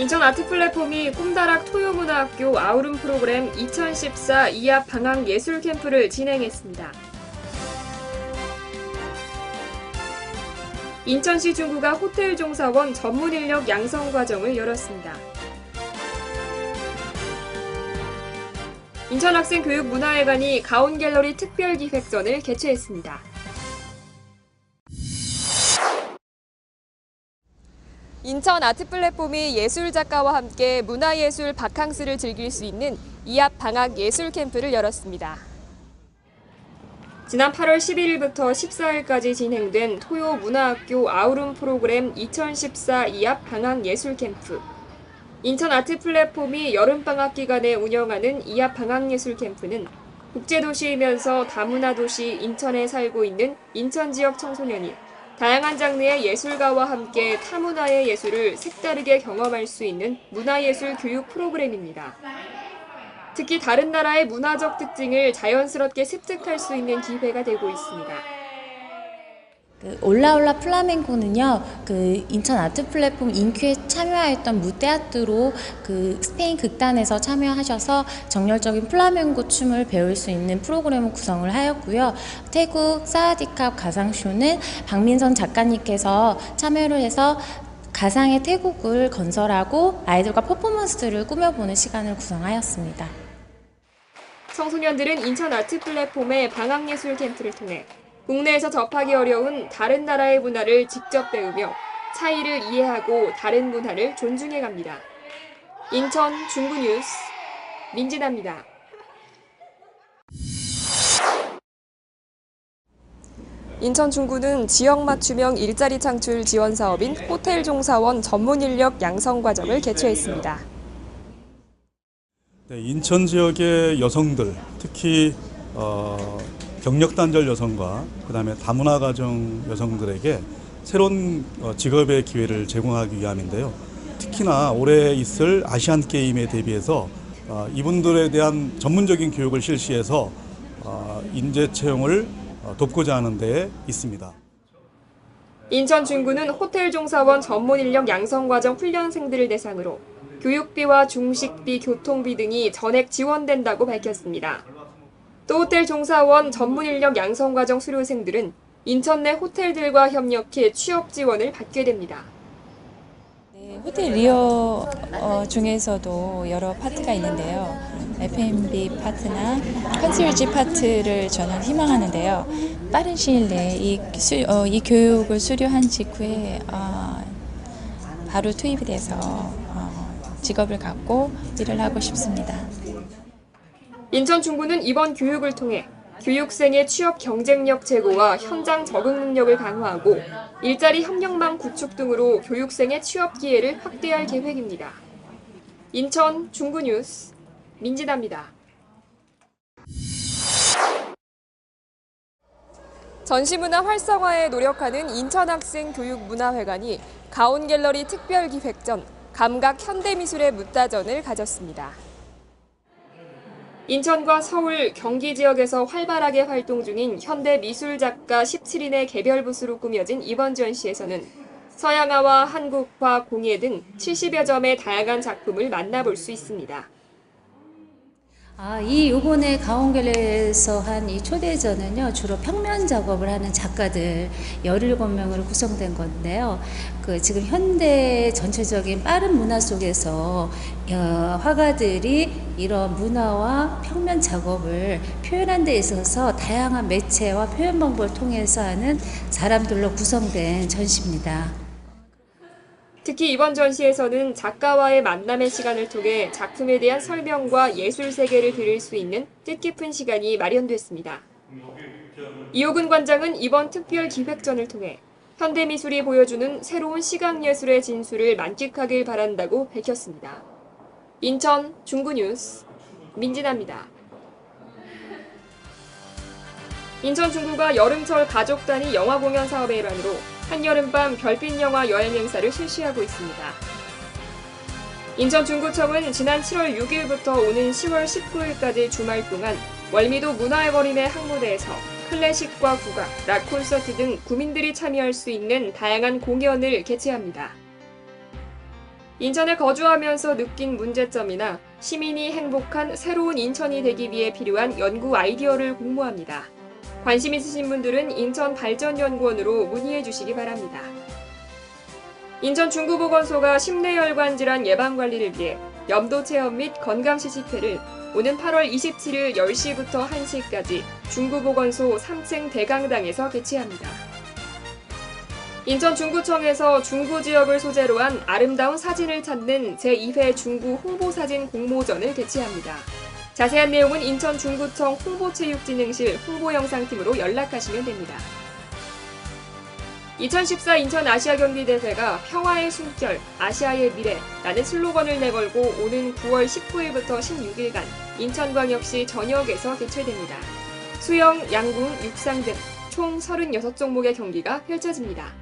인천 아트 플랫폼이 꿈다락 토요문화학교 아우름 프로그램 2014 이합 방학 예술 캠프를 진행했습니다. 인천시 중구가 호텔 종사원 전문 인력 양성 과정을 열었습니다. 인천학생교육문화회관이 가온갤러리 특별기획전을 개최했습니다. 인천 아트 플랫폼이 예술 작가와 함께 문화예술 바캉스를 즐길 수 있는 이합 방학 예술 캠프를 열었습니다. 지난 8월 11일부터 14일까지 진행된 토요 문화학교 아우름 프로그램 2014 이합 방학 예술 캠프. 인천 아트 플랫폼이 여름 방학 기간에 운영하는 이합 방학 예술 캠프는 국제도시이면서 다문화 도시 인천에 살고 있는 인천 지역 청소년이 다양한 장르의 예술가와 함께 타문화의 예술을 색다르게 경험할 수 있는 문화예술 교육 프로그램입니다. 특히 다른 나라의 문화적 특징을 자연스럽게 습득할 수 있는 기회가 되고 있습니다. 그 올라올라 플라멩코는요, 그 인천 아트 플랫폼 인큐에 참여하였던 무대아트로 그 스페인 극단에서 참여하셔서 정열적인 플라멩코 춤을 배울 수 있는 프로그램을 구성을 하였고요. 태국 사와디캅 가상쇼는 박민선 작가님께서 참여를 해서 가상의 태국을 건설하고 아이들과 퍼포먼스를 꾸며보는 시간을 구성하였습니다. 청소년들은 인천 아트 플랫폼의 방학예술 캠프를 통해 국내에서 접하기 어려운 다른 나라의 문화를 직접 배우며 차이를 이해하고 다른 문화를 존중해 갑니다. 인천 중구 뉴스 민진아입니다. 인천 중구는 지역 맞춤형 일자리 창출 지원 사업인 호텔 종사원 전문 인력 양성 과정을 개최했습니다. 네, 인천 지역의 여성들, 특히 어, 경력 단절 여성과 그다음에 다문화 가정 여성들에게 새로운 어, 직업의 기회를 제공하기 위함인데요. 특히나 올해 있을 아시안 게임에 대비해서 어, 이분들에 대한 전문적인 교육을 실시해서 어, 인재 채용을 어, 돕고자 하는 데 있습니다. 인천 중구는 호텔 종사원 전문 인력 양성 과정 훈련생들을 대상으로 교육비와 중식비, 교통비 등이 전액 지원된다고 밝혔습니다. 또 호텔 종사원 전문 인력 양성 과정 수료생들은 인천 내 호텔들과 협력해 취업 지원을 받게 됩니다. 네, 호텔 리어 어, 중에서도 여러 파트가 있는데요. F&B 파트나 컨시어지 파트를 저는 희망하는데요. 빠른 시일 내에 이, 수, 어, 이 교육을 수료한 직후에 어, 바로 투입이 돼서 어, 직업을 갖고 일을 하고 싶습니다. 인천 중구는 이번 교육을 통해 교육생의 취업 경쟁력 제고와 현장 적응 능력을 강화하고 일자리 협력망 구축 등으로 교육생의 취업 기회를 확대할 계획입니다. 인천 중구 뉴스 민진아입니다. 전시문화 활성화에 노력하는 인천학생교육문화회관이 가온갤러리 특별기획전 감각 현대미술의 묻다전을 가졌습니다. 인천과 서울, 경기 지역에서 활발하게 활동 중인 현대 미술 작가 17인의 개별 부스로 꾸며진 이번 전시에서는 서양화와 한국화, 공예 등 70여 점의 다양한 작품을 만나볼 수 있습니다. 아, 이 요번에 가온갤레에서 한 이 초대전은요, 주로 평면 작업을 하는 작가들 17명으로 구성된 건데요. 그 지금 현대 전체적인 빠른 문화 속에서 어, 화가들이 이런 문화와 평면 작업을 표현한 데 있어서 다양한 매체와 표현 방법을 통해서 하는 사람들로 구성된 전시입니다. 특히 이번 전시에서는 작가와의 만남의 시간을 통해 작품에 대한 설명과 예술 세계를 들을 수 있는 뜻깊은 시간이 마련됐습니다. 이호근 관장은 이번 특별 기획전을 통해 현대미술이 보여주는 새로운 시각예술의 진수를 만끽하길 바란다고 밝혔습니다. 인천 중구뉴스 민진아입니다. 인천 중구가 여름철 가족 단위 영화 공연 사업의 일환으로 한여름밤 별빛 영화 여행 행사를 실시하고 있습니다. 인천 중구청은 지난 7월 6일부터 오는 10월 19일까지 주말 동안 월미도 문화의 거림의 항무대에서 클래식과 국악, 락 콘서트 등 구민들이 참여할 수 있는 다양한 공연을 개최합니다. 인천에 거주하면서 느낀 문제점이나 시민이 행복한 새로운 인천이 되기 위해 필요한 연구 아이디어를 공모합니다. 관심 있으신 분들은 인천발전연구원으로 문의해 주시기 바랍니다. 인천 중구보건소가 심내혈관 질환 예방관리를 위해 염도 체험 및 건강 시식회를 오는 8월 27일 10시부터 1시까지 중구보건소 3층 대강당에서 개최합니다. 인천 중구청에서 중구 지역을 소재로 한 아름다운 사진을 찾는 제2회 중구 홍보사진 공모전을 개최합니다. 자세한 내용은 인천 중구청 홍보체육진흥실 홍보영상팀으로 연락하시면 됩니다. 2014 인천 아시아 경기 대회가 평화의 숨결, 아시아의 미래라는 슬로건을 내걸고 오는 9월 19일부터 16일간 인천광역시 전역에서 개최됩니다. 수영, 양궁, 육상 등 총 36종목의 경기가 펼쳐집니다.